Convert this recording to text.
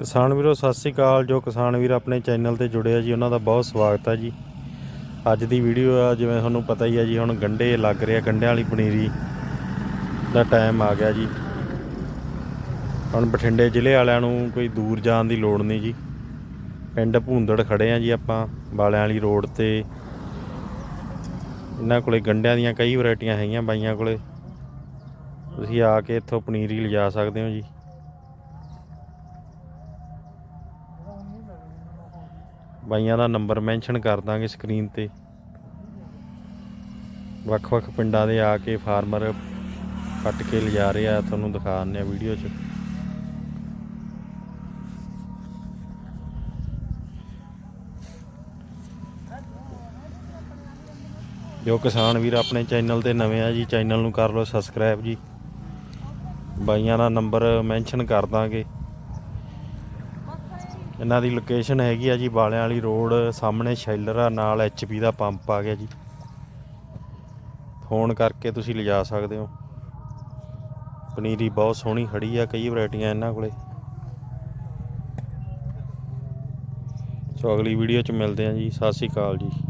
ਕਿਸਾਨ ਵੀਰੋ, ਸਤਿ ਸ੍ਰੀ ਅਕਾਲ। ਜੋ ਕਿਸਾਨ ਵੀਰ ਆਪਣੇ ਚੈਨਲ ਤੇ ਜੁੜੇ ਆ ਜੀ, ਉਹਨਾਂ ਦਾ ਬਹੁਤ ਸਵਾਗਤ ਹੈ ਜੀ। ਅੱਜ ਦੀ ਵੀਡੀਓ ਆ, ਜਿਵੇਂ ਤੁਹਾਨੂੰ ਪਤਾ ਹੀ ਆ ਜੀ, ਹੁਣ ਗੰਡੇ ਲੱਗ ਰਹੇ ਆ, ਗੰਡਿਆਂ ਵਾਲੀ ਪਨੀਰੀ ਦਾ ਟਾਈਮ ਆ ਗਿਆ ਜੀ। ਹੁਣ ਬਠਿੰਡੇ ਜ਼ਿਲ੍ਹੇ ਵਾਲਿਆਂ ਨੂੰ ਕੋਈ ਦੂਰ ਜਾਣ ਦੀ ਲੋੜ ਨਹੀਂ ਜੀ। ਪਿੰਡ ਭੂੰਦੜ ਖੜੇ ਆ ਜੀ ਆਪਾਂ ਬਾਲਿਆਂ ਵਾਲੀ ਰੋਡ ਤੇ। ਇਹਨਾਂ ਕੋਲੇ ਗੰਡਿਆਂ ਦੀਆਂ ਕਈ ਵੈਰਾਈਟੀਆਂ ਹੈਗੀਆਂ ਬਾਈਆਂ ਕੋਲੇ। ਤੁਸੀਂ ਆ ਕੇ ਇੱਥੋਂ ਪਨੀਰੀ ਲਿਜਾ ਸਕਦੇ ਹੋ ਜੀ। ਬਾਈਆਂ ਦਾ ਨੰਬਰ ਮੈਂਸ਼ਨ ਕਰ ਦਾਂਗੇ ਸਕਰੀਨ ਤੇ। ਵੱਖ-ਵੱਖ ਪਿੰਡਾਂ ਦੇ ਆ ਕੇ ਫਾਰਮਰ ਕੱਟ ਕੇ ਲਿਜਾ ਰਹੇ ਆ, ਤੁਹਾਨੂੰ ਦਿਖਾ ਦਿੰਦੇ ਆ ਵੀਡੀਓ 'ਚ। ਜੋ ਕਿਸਾਨ ਵੀਰ ਆਪਣੇ ਚੈਨਲ ਤੇ ਨਵੇਂ ਆ ਜੀ, ਚੈਨਲ ਨੂੰ ਕਰ ਲਓ ਸਬਸਕ੍ਰਾਈਬ ਜੀ। ਬਾਈਆਂ ਦਾ ਨੰਬਰ ਮੈਂਸ਼ਨ ਕਰ ਦਾਂਗੇ। ਇਹਨਾਂ ਦੀ ਲੋਕੇਸ਼ਨ ਹੈਗੀ ਆ ਜੀ ਬਾਲਿਆਂ ਵਾਲੀ ਰੋਡ, ਸਾਹਮਣੇ ਸ਼ੈਲਰ ਆ, ਨਾਲ ਐਚਪੀ ਦਾ ਪੰਪ ਆ ਗਿਆ ਜੀ। ਫੋਨ ਕਰਕੇ ਤੁਸੀਂ ਲਿਜਾ ਸਕਦੇ ਹੋ। ਪਨੀਰੀ ਬਹੁਤ ਸੋਹਣੀ ਖੜੀ ਆ, ਕਈ ਵੈਰਾਈਟੀਆਂ ਇਹਨਾਂ ਕੋਲੇ। ਸੋ ਅਗਲੀ ਵੀਡੀਓ ਚ ਮਿਲਦੇ ਆ ਜੀ। ਸਤਿ ਸ਼੍ਰੀ ਅਕਾਲ ਜੀ।